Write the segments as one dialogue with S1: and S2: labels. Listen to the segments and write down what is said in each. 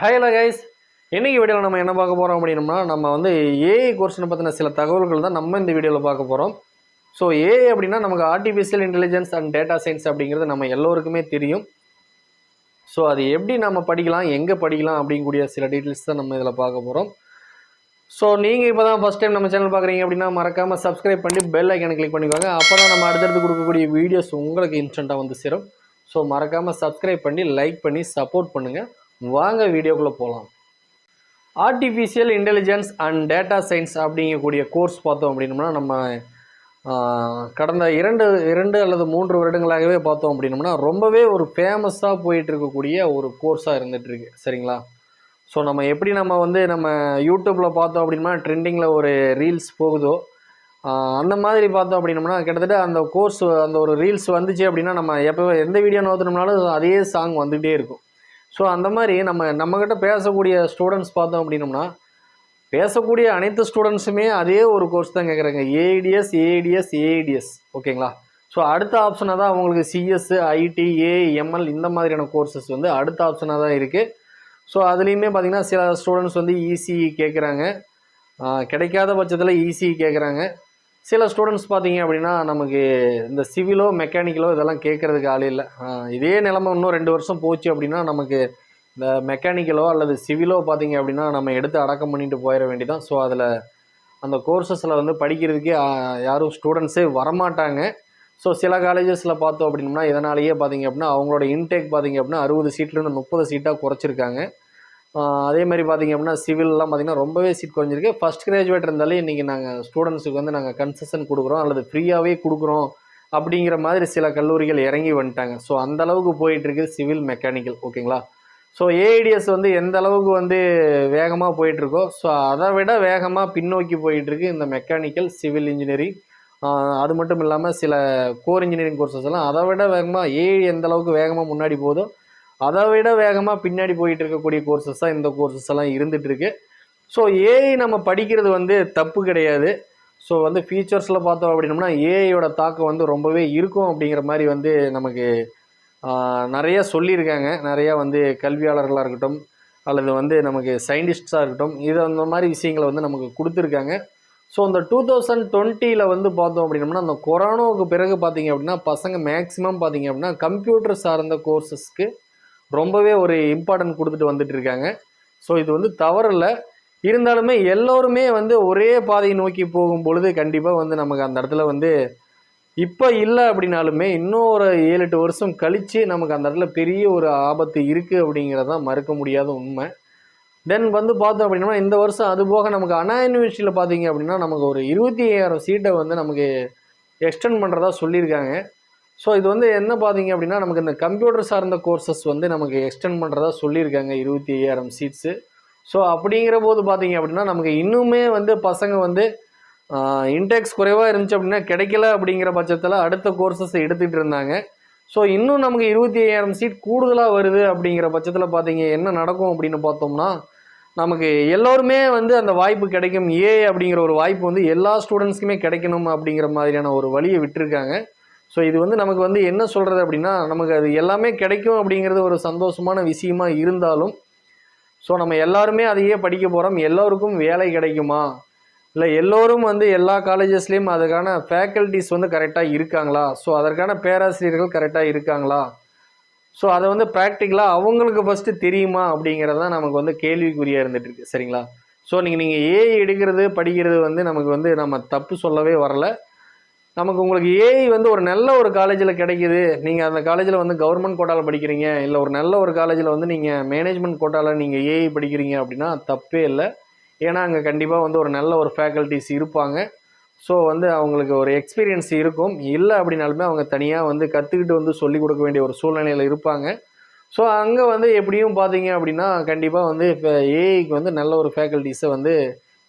S1: Hello guys இன்றைக்கி வீடியோவில் நம்ம என்ன பார்க்க போகிறோம் அப்படின்னம்னா நம்ம வந்து ஏஐ கோர்ஸ்னு பற்றின சில தகவல்கள் தான் நம்ம இந்த வீடியோவில் பார்க்க போகிறோம் ஸோ ஏஐ அப்படின்னா நமக்கு artificial intelligence and data science அப்படிங்கிறது நம்ம எல்லோருக்குமே தெரியும். ஸோ அது எப்படி நம்ம படிக்கலாம் எங்கே படிக்கலாம் அப்படிங்கக்கூடிய சில டீட்டெயில்ஸ் தான் நம்ம இதில் பார்க்க போகிறோம் ஸோ நீங்கள் இப்போ தான் ஃபஸ்ட் டைம் நம்ம சேனல் பார்க்குறீங்க அப்படின்னா மறக்காமல் சப்ஸ்கிரைப் பண்ணி பெல் ஐக்கனை கிளிக் பண்ணிக்கோங்க. அப்போ தான் நம்ம அடுத்தடுத்து கொடுக்கக்கூடிய வீடியோஸ் உங்களுக்கு இன்ஸ்டண்ட்டாக வந்து சேரும். ஸோ மறக்காமல் சப்ஸ்கிரைப் பண்ணி லைக் பண்ணி சப்போர்ட் பண்ணுங்கள் வாங்க வீடியோக்குள்ளே போகலாம் artificial intelligence and data science அப்படிங்கக்கூடிய கோர்ஸ் பார்த்தோம் அப்படின்னோம்னா நம்ம கடந்த இரண்டு இரண்டு அல்லது மூன்று வருடங்களாகவே பார்த்தோம் அப்படின்னம்னா ரொம்பவே ஒரு ஃபேமஸாக போயிட்டு இருக்கக்கூடிய ஒரு கோர்ஸாக இருந்துகிட்ருக்கு சரிங்களா? ஸோ நம்ம எப்படி நம்ம வந்து நம்ம யூடியூப்பில் பார்த்தோம் அப்படின்னா ட்ரெண்டிங்கில் ஒரு ரீல்ஸ் போகுதோ அந்த மாதிரி பார்த்தோம் அப்படின்னம்னா கிட்டத்தட்ட அந்த கோர்ஸ் அந்த ஒரு ரீல்ஸ் வந்துச்சு அப்படின்னா நம்ம எப்போ எந்த வீடியோ நோத்தினோம்னாலும் அதே சாங் வந்துகிட்டே இருக்கும். ஸோ அந்த மாதிரி நம்ம நம்மக்கிட்ட பேசக்கூடிய ஸ்டூடெண்ட்ஸ் பார்த்தோம் அப்படின்னோம்னா பேசக்கூடிய அனைத்து ஸ்டூடெண்ட்ஸுமே அதே ஒரு கோர்ஸ் தான் கேட்குறாங்க ஏடிஎஸ் ஏடிஎஸ் ஏடிஎஸ் ஓகேங்களா? ஸோ அடுத்த ஆப்ஷனாக தான் அவங்களுக்கு சிஎஸ் ஐடி ஏஎம்எல் இந்த மாதிரியான கோர்சஸ் வந்து அடுத்த ஆப்ஷனாக தான் இருக்குது ஸோ அதுலேயுமே பார்த்திங்கன்னா சில ஸ்டூடெண்ட்ஸ் வந்து இசிஇ கேட்குறாங்க கிடைக்காத பட்சத்தில் இசிஇ கேட்குறாங்க சில ஸ்டூடெண்ட்ஸ் பார்த்தீங்க அப்படின்னா நமக்கு இந்த சிவிலோ மெக்கானிக்கலோ இதெல்லாம் கேட்குறதுக்கு ஆள் இல்லை. இதே நிலமை இன்னும் ரெண்டு வருஷம் போச்சு அப்படின்னா நமக்கு இந்த மெக்கானிக்கலோ அல்லது சிவிலோ பார்த்தீங்க அப்படின்னா நம்ம எடுத்து அடக்கம் பண்ணிட்டு போயிட வேண்டியதான் ஸோ அதில் அந்த கோர்சஸில் வந்து படிக்கிறதுக்கே யாரும் ஸ்டூடெண்ட்ஸே வரமாட்டாங்க. ஸோ சில காலேஜஸில் பார்த்தோம் அப்படின்னா இதனாலேயே பார்த்தீங்க அப்படின்னா அவங்களோட இன்டேக் பார்த்தீங்க அப்படின்னா அறுபது சீட்லேருந்து முப்பது சீட்டாக குறைச்சிருக்காங்க. அதே மாதிரி பார்த்திங்க அப்படின்னா சிவில்லாம் பார்த்திங்கன்னா ரொம்பவே சீட் குறைஞ்சிருக்கு. ஃபஸ்ட் கிராஜுவேட் இருந்தாலே இன்றைக்கி நாங்கள் ஸ்டூடெண்ட்ஸுக்கு வந்து நாங்கள் கன்செஷன் கொடுக்குறோம். அல்லது ஃப்ரீயாகவே கொடுக்குறோம் அப்படிங்கிற மாதிரி சில கல்லூரிகள் இறங்கி வந்துட்டாங்க. ஸோ அந்த அளவுக்கு போயிட்டுருக்குது சிவில் மெக்கானிக்கல் ஓகேங்களா ஸோ ஏஐடிஎஸ் வந்து எந்த அளவுக்கு வந்து வேகமாக போயிட்டுருக்கோ ஸோ அதை விட வேகமாக பின்னோக்கி போயிட்டுருக்கு இந்த மெக்கானிக்கல் சிவில் இன்ஜினியரிங் அது மட்டும் இல்லாமல் சில கோர் இன்ஜினியரிங் கோர்சஸ் எல்லாம் அதை விட வேகமாக ஏஐ எந்த அளவுக்கு வேகமாக முன்னாடி போதோ அதை விட வேகமாக பின்னாடி போயிட்டு இருக்கக்கூடிய கோர்சஸ் தான் இந்த கோர்சஸ் எல்லாம் இருந்துட்டு இருக்கு ஸோ ஏஐ நம்ம படிக்கிறது வந்து தப்பு கிடையாது. ஸோ வந்து ஃபீச்சர்ஸில் பார்த்தோம் அப்படின்னம்னா ஏஐயோட தாக்கம் வந்து ரொம்பவே இருக்கும் அப்படிங்கிற மாதிரி வந்து நமக்கு நிறையா சொல்லியிருக்காங்க. நிறையா வந்து கல்வியாளர்களாக இருக்கட்டும் அல்லது வந்து நமக்கு சயின்டிஸ்ட்ஸாக இருக்கட்டும் இது அந்த மாதிரி விஷயங்களை வந்து நமக்கு கொடுத்துருக்காங்க. ஸோ இந்த டூ தௌசண்ட் டுவெண்ட்டியில் வந்து பார்த்தோம் அப்படின்னம்னா அந்த கொரோனாவுக்கு பிறகு பார்த்தீங்க அப்படின்னா பசங்க மேக்ஸிமம் பார்த்தீங்க அப்படின்னா கம்ப்யூட்டர் சார்ந்த கோர்சஸ்க்கு ரொம்பவே ஒரு இம்பார்ட்டன்ட் கொடுத்துட்டு வந்துட்டு இருக்காங்க. ஸோ இது வந்து தவறில்லை. இருந்தாலுமே எல்லோருமே வந்து ஒரே பாதையை நோக்கி போகும் பொழுது கண்டிப்பாக வந்து நமக்கு அந்த இடத்துல வந்து இப்போ இல்லை அப்படின்னாலுமே இன்னும் ஒரு ஏழு எட்டு வருஷம் கழித்து நமக்கு அந்த இடத்துல பெரிய ஒரு ஆபத்து இருக்குது அப்படிங்கிறது தான் மறுக்க முடியாத உண்மை. தென் வந்து பார்த்தோம் அப்படின்னா இந்த வருஷம் அது போக நமக்கு அண்ணா யூனிவர்சிட்டியில் பார்த்தீங்க அப்படின்னா நமக்கு ஒரு இருபத்தி ஐயாயிரம் சீட்டை வந்து நமக்கு எக்ஸ்டெண்ட் பண்ணுறதா சொல்லியிருக்காங்க. ஸோ இது வந்து என்ன பார்த்தீங்க அப்படின்னா நமக்கு இந்த கம்ப்யூட்டர் சார்ந்த கோர்சஸ் வந்து நமக்கு எக்ஸ்டெண்ட் பண்ணுறதா சொல்லியிருக்காங்க இருபத்தி ஐயாயிரம் சீட்ஸு ஸோ அப்படிங்கிற போது பார்த்தீங்க அப்படின்னா நமக்கு இன்னுமே வந்து பசங்க வந்து இன்டெக்ஸ் குறைவாக இருந்துச்சு அப்படின்னா கிடைக்கல அப்படிங்கிற பட்சத்தில் அடுத்த கோர்சஸ் எடுத்துகிட்டு இருந்தாங்க. ஸோ இன்னும் நமக்கு இருபத்தி ஐயாயிரம் சீட் கூடுதலாக வருது அப்படிங்கிற பட்சத்தில் பார்த்தீங்க என்ன நடக்கும் அப்படின்னு பார்த்தோம்னா நமக்கு எல்லோருமே வந்து அந்த வாய்ப்பு கிடைக்கும். ஏ அப்படிங்கிற ஒரு வாய்ப்பு வந்து எல்லா ஸ்டூடெண்ட்ஸ்க்குமே கிடைக்கணும் அப்படிங்கிற மாதிரியான ஒரு வழியை விட்டுருக்காங்க. ஸோ இது வந்து நமக்கு வந்து என்ன சொல்கிறது அப்படின்னா நமக்கு அது எல்லாமே கிடைக்கும் அப்படிங்கிறது ஒரு சந்தோஷமான விஷயமா இருந்தாலும் ஸோ நம்ம எல்லாருமே அதையே படிக்க போகிறோம் எல்லோருக்கும் வேலை கிடைக்குமா? இல்லை எல்லோரும் வந்து எல்லா காலேஜஸ்லேயும் அதுக்கான ஃபேக்கல்ட்டிஸ் வந்து கரெக்டாக இருக்காங்களா? ஸோ அதற்கான பேராசிரியர்கள் கரெக்டாக இருக்காங்களா? ஸோ அதை வந்து ப்ராக்டிக்கலாக அவங்களுக்கு ஃபஸ்ட்டு தெரியுமா அப்படிங்கிறது தான் நமக்கு வந்து கேள்விக்குறியாக இருந்துகிட்ருக்கு சரிங்களா? ஸோ நீங்கள் நீங்கள் ஏஐ எடுக்கிறது படிக்கிறது வந்து நமக்கு வந்து நம்ம தப்பு சொல்லவே வரலை. நமக்கு உங்களுக்கு ஏஐ வந்து ஒரு நல்ல ஒரு காலேஜில் கிடைக்கிது. நீங்கள் அந்த காலேஜில் வந்து கவர்மெண்ட் கோட்டாவில் படிக்கிறீங்க. இல்லை ஒரு நல்ல ஒரு காலேஜில் வந்து நீங்கள் மேனேஜ்மெண்ட் கோட்டாவில் நீங்கள் ஏஐ படிக்கிறீங்க அப்படின்னா தப்பே இல்லை. ஏன்னா அங்கே கண்டிப்பாக வந்து ஒரு நல்ல ஒரு ஃபேக்கல்ட்டிஸ் இருப்பாங்க. ஸோ வந்து அவங்களுக்கு ஒரு எக்ஸ்பீரியன்ஸ் இருக்கும். இல்லை அப்படின்னாலுமே அவங்க தனியாக வந்து கற்றுக்கிட்டு வந்து சொல்லிக் கொடுக்க வேண்டிய ஒரு சூழ்நிலையில் இருப்பாங்க. ஸோ அங்கே வந்து எப்படியும் பார்த்தீங்க அப்படின்னா கண்டிப்பாக வந்து இப்போ ஏஐக்கு வந்து நல்ல ஒரு ஃபேக்கல்ட்டிஸை வந்து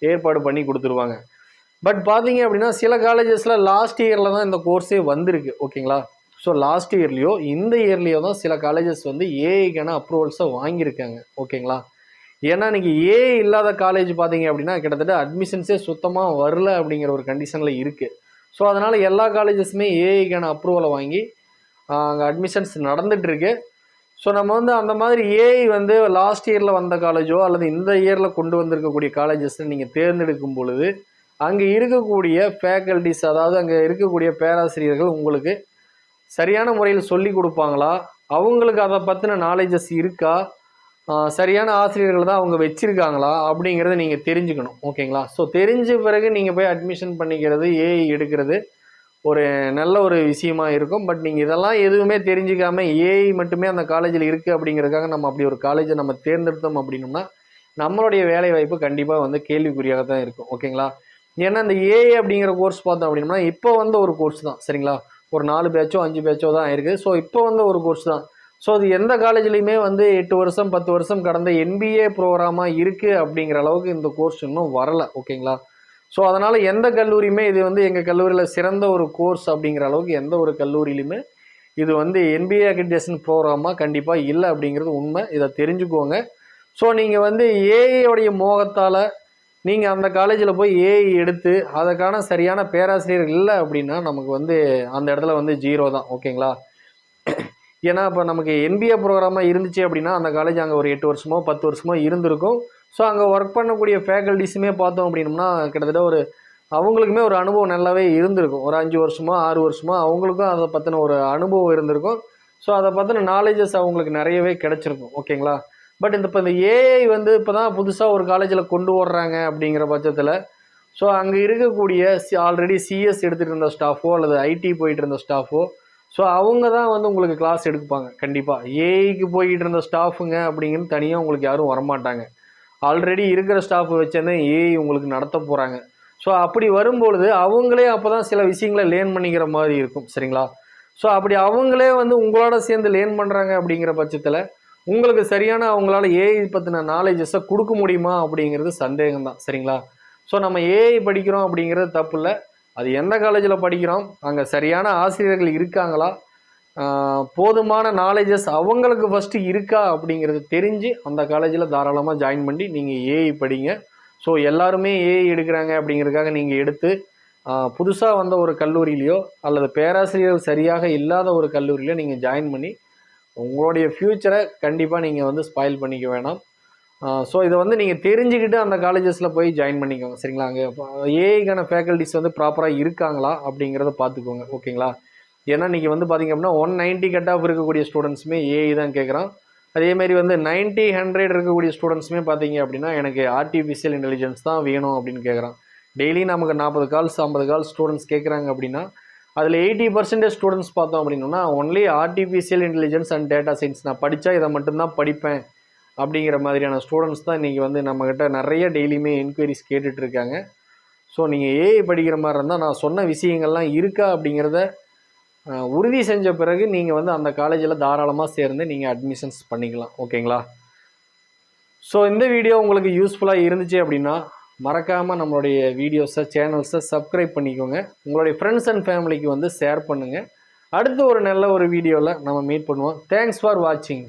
S1: ஏற்பாடு பண்ணி கொடுத்துருவாங்க. பட் பார்த்தீங்க அப்படின்னா சில காலேஜஸில் லாஸ்ட் இயரில் தான் இந்த கோர்ஸே வந்திருக்கு ஓகேங்களா ஸோ லாஸ்ட் இயர்லேயோ இந்த இயர்லேயோ தான் சில காலேஜஸ் வந்து ஏஐக்கான அப்ரூவல்ஸை வாங்கியிருக்காங்க ஓகேங்களா ஏன்னா இன்றைக்கி ஏஐ இல்லாத காலேஜ் பார்த்தீங்க அப்படின்னா கிட்டத்தட்ட அட்மிஷன்ஸே சுத்தமாக வரல அப்படிங்கிற ஒரு கண்டிஷனில் இருக்குது ஸோ அதனால் எல்லா காலேஜஸுமே ஏஐக்கான அப்ரூவலை வாங்கி அங்கே அட்மிஷன்ஸ் நடந்துகிட்ருக்கு ஸோ நம்ம வந்து அந்த மாதிரி ஏஐ வந்து லாஸ்ட் இயரில் வந்த காலேஜோ அல்லது இந்த இயரில் கொண்டு வந்திருக்கக்கூடிய காலேஜஸ் நீங்கள் தேர்ந்தெடுக்கும் பொழுது அங்கே இருக்கக்கூடிய ஃபேக்கல்டிஸ் அதாவது அங்கே இருக்கக்கூடிய பேராசிரியர்கள் உங்களுக்கு சரியான முறையில் சொல்லி கொடுப்பாங்களா? அவங்களுக்கு அதை பற்றின நாலேஜஸ் இருக்கா? சரியான ஆசிரியர்கள் தான் அவங்க வச்சுருக்காங்களா? அப்படிங்கிறத நீங்கள் தெரிஞ்சுக்கணும். ஓகேங்களா? ஸோ தெரிஞ்ச பிறகு நீங்கள் போய் அட்மிஷன் பண்ணிக்கிறது ஏஐ எடுக்கிறது ஒரு நல்ல ஒரு விஷயமா இருக்கும். பட் நீங்கள் இதெல்லாம் எதுவுமே தெரிஞ்சுக்காம ஏஐ மட்டுமே அந்த காலேஜில் இருக்குது அப்படிங்கிறதுக்காக நம்ம அப்படி ஒரு காலேஜை நம்ம தேர்ந்தெடுத்தோம் அப்படின்னோம்னா நம்மளுடைய வேலை வாய்ப்பு கண்டிப்பாக வந்து கேள்விக்குறியாக தான் இருக்கும். ஓகேங்களா? ஏன்னா இந்த ஏஏ அப்படிங்கிற கோர்ஸ் பார்த்தோம் அப்படின்னா இப்போ வந்த ஒரு கோர்ஸ் தான் சரிங்களா? ஒரு நாலு பேச்சோ அஞ்சு பேச்சோ தான் இருக்குது ஸோ இப்போ வந்த ஒரு கோர்ஸ் தான். ஸோ அது எந்த காலேஜ்லேயுமே வந்து எட்டு வருஷம் பத்து வருஷம் கடந்த என்பிஏ ப்ரோக்ராமாக இருக்குது அப்படிங்கிற அளவுக்கு இந்த கோர்ஸ் இன்னும் வரல ஓகேங்களா? ஸோ அதனால் எந்த கல்லூரியுமே இது வந்து எங்கள் கல்லூரியில் சிறந்த ஒரு கோர்ஸ் அப்படிங்கிற அளவுக்கு எந்த ஒரு கல்லூரியிலுமே இது வந்து என்பிஏ அக்ரிடேஷன் ப்ரோக்ராமாக கண்டிப்பாக இல்லை அப்படிங்கிறது உண்மை. இதை தெரிஞ்சுக்கோங்க. ஸோ நீங்கள் வந்து ஏஐயோடைய மோகத்தால் நீங்கள் அந்த காலேஜில் போய் ஏஐ எடுத்து அதற்கான சரியான பேராசிரியர் இல்லை அப்படின்னா நமக்கு வந்து அந்த இடத்துல வந்து ஜீரோ தான் ஓகேங்களா? ஏன்னா இப்போ நமக்கு என்பிஏ ப்ரோக்ராமாக இருந்துச்சு அப்படின்னா அந்த காலேஜ் அங்கே ஒரு எட்டு வருஷமோ பத்து வருஷமோ இருந்திருக்கும். ஸோ அங்கே ஒர்க் பண்ணக்கூடிய ஃபேக்கல்டிஸுமே பார்த்தோம் அப்படின்னம்னா கிட்டத்தட்ட ஒரு அவங்களுக்குமே ஒரு அனுபவம் நல்லாவே இருந்திருக்கும். ஒரு அஞ்சு வருஷமோ ஆறு வருஷமோ அவங்களுக்கும் அதை பற்றின ஒரு அனுபவம் இருந்திருக்கும். ஸோ அதை பற்றின நாலேஜஸ் அவங்களுக்கு நிறையவே கிடச்சிருக்கும் ஓகேங்களா? பட் இந்த இப்போ இந்த ஏஐ வந்து இப்போ தான் புதுசாக ஒரு காலேஜில் கொண்டு வர்றாங்க அப்படிங்கிற பட்சத்தில் ஸோ அங்கே இருக்கக்கூடிய சி ஆல்ரெடி சிஎஸ் எடுத்துகிட்டு இருந்த ஸ்டாஃபோ அல்லது ஐடி போயிட்டு இருந்த ஸ்டாஃபோ ஸோ அவங்க தான் வந்து உங்களுக்கு கிளாஸ் எடுப்பாங்க கண்டிப்பாக ஏஐக்கு போய்கிட்டு இருந்த ஸ்டாஃபுங்க அப்படிங்கிறது தனியாக உங்களுக்கு யாரும் வரமாட்டாங்க. ஆல்ரெடி இருக்கிற ஸ்டாஃப் வச்சேன்னு ஏஐ உங்களுக்கு நடத்த போகிறாங்க ஸோ அப்படி வரும்பொழுது அவங்களே அப்போ தான் சில விஷயங்களை லேர்ன் பண்ணிக்கிற மாதிரி இருக்கும் சரிங்களா? ஸோ அப்படி அவங்களே வந்து உங்களோட சேர்ந்து லேர்ன் பண்ணுறாங்க அப்படிங்கிற பட்சத்தில் உங்களுக்கு சரியான அவங்களால ஏஐ பற்றின நாலேஜஸை கொடுக்க முடியுமா அப்படிங்கிறது சந்தேகம் தான் சரிங்களா? ஸோ நம்ம ஏஐ படிக்கிறோம் அப்படிங்கிறது தப்பு இல்லை. அது எந்த காலேஜில் படிக்கிறோம்? அங்கே சரியான ஆசிரியர்கள் இருக்காங்களா? போதுமான நாலேஜஸ் அவங்களுக்கு ஃபஸ்ட்டு இருக்கா அப்படிங்கிறது தெரிஞ்சு அந்த காலேஜில் தாராளமாக ஜாயின் பண்ணி நீங்கள் ஏஐ படிங்க. ஸோ எல்லாருமே ஏஐ எடுக்கிறாங்க அப்படிங்கிறதுக்காக நீங்கள் எடுத்து புதுசாக வந்த ஒரு கல்லூரியிலையோ அல்லது பேராசிரியர் சரியாக இல்லாத ஒரு கல்லூரியிலையோ நீங்கள் ஜாயின் பண்ணி உங்களுடைய ஃப்யூச்சரை கண்டிப்பாக நீங்கள் வந்து ஸ்பாயில் பண்ணிக்க வேணாம். ஸோ இதை வந்து நீங்கள் தெரிஞ்சுக்கிட்டு அந்த காலேஜஸில் போய் ஜாயின் பண்ணிக்கோங்க சரிங்களா? அங்கே ஏஐக்கான ஃபேக்கல்டிஸ் வந்து ப்ராப்பராக இருக்காங்களா அப்படிங்கிறத பார்த்துக்கோங்க ஓகேங்களா ஏன்னா இன்றைக்கி வந்து பார்த்திங்க அப்படின்னா ஒன் நைன்ட்டி கட் ஆஃப் இருக்கக்கூடிய ஸ்டூடெண்ட்ஸுமே ஏஐ தான் கேட்குறான் அதேமாரி வந்து 90 ஹண்ட்ரட் இருக்கக்கூடிய ஸ்டூடெண்ட்ஸுமே பார்த்தீங்க அப்படின்னா எனக்கு ஆர்டிஃபிஷியல் இன்டெலிஜென்ஸ் தான் வேணும் அப்படின்னு கேட்குறான் டெய்லி நமக்கு நாற்பது கால்ஸ் ஐம்பது கால் ஸ்டூடெண்ட்ஸ் கேட்குறாங்க அப்படின்னா அதில் எயிட்டி பர்சன்டேஜ் ஸ்டூடெண்ட்ஸ் பார்த்தோம் அப்படின்னா only artificial intelligence and data science நான் படித்தா இதை மட்டும்தான் படிப்பேன் அப்படிங்கிற மாதிரியான ஸ்டூடெண்ட்ஸ் தான் இன்றைக்கி வந்து நம்மக்கிட்ட நிறைய டெய்லியுமே என்கொயரிஸ் கேட்டுட்ருக்காங்க ஸோ நீங்கள் ஏஐ படிக்கிற மாதிரி இருந்தால் நான் சொன்ன விஷயங்கள்லாம் இருக்கா அப்படிங்கிறத உறுதி செஞ்ச பிறகு நீங்கள் வந்து அந்த காலேஜில் தாராளமாக சேர்ந்து நீங்கள் அட்மிஷன்ஸ் பண்ணிக்கலாம். ஓகேங்களா ஸோ இந்த வீடியோ உங்களுக்கு யூஸ்ஃபுல்லாக இருந்துச்சு அப்படின்னா மறக்காமல் நம்மளுடைய வீடியோஸை சேனல்ஸை சப்ஸ்கிரைப் பண்ணிக்கோங்க. உங்களுடைய ஃப்ரெண்ட்ஸ் அண்ட் ஃபேமிலிக்கு வந்து ஷேர் பண்ணுங்கள் அடுத்து ஒரு நல்ல ஒரு வீடியோவில் நம்ம மீட் பண்ணுவோம். தேங்க்ஸ் ஃபார் வாட்சிங்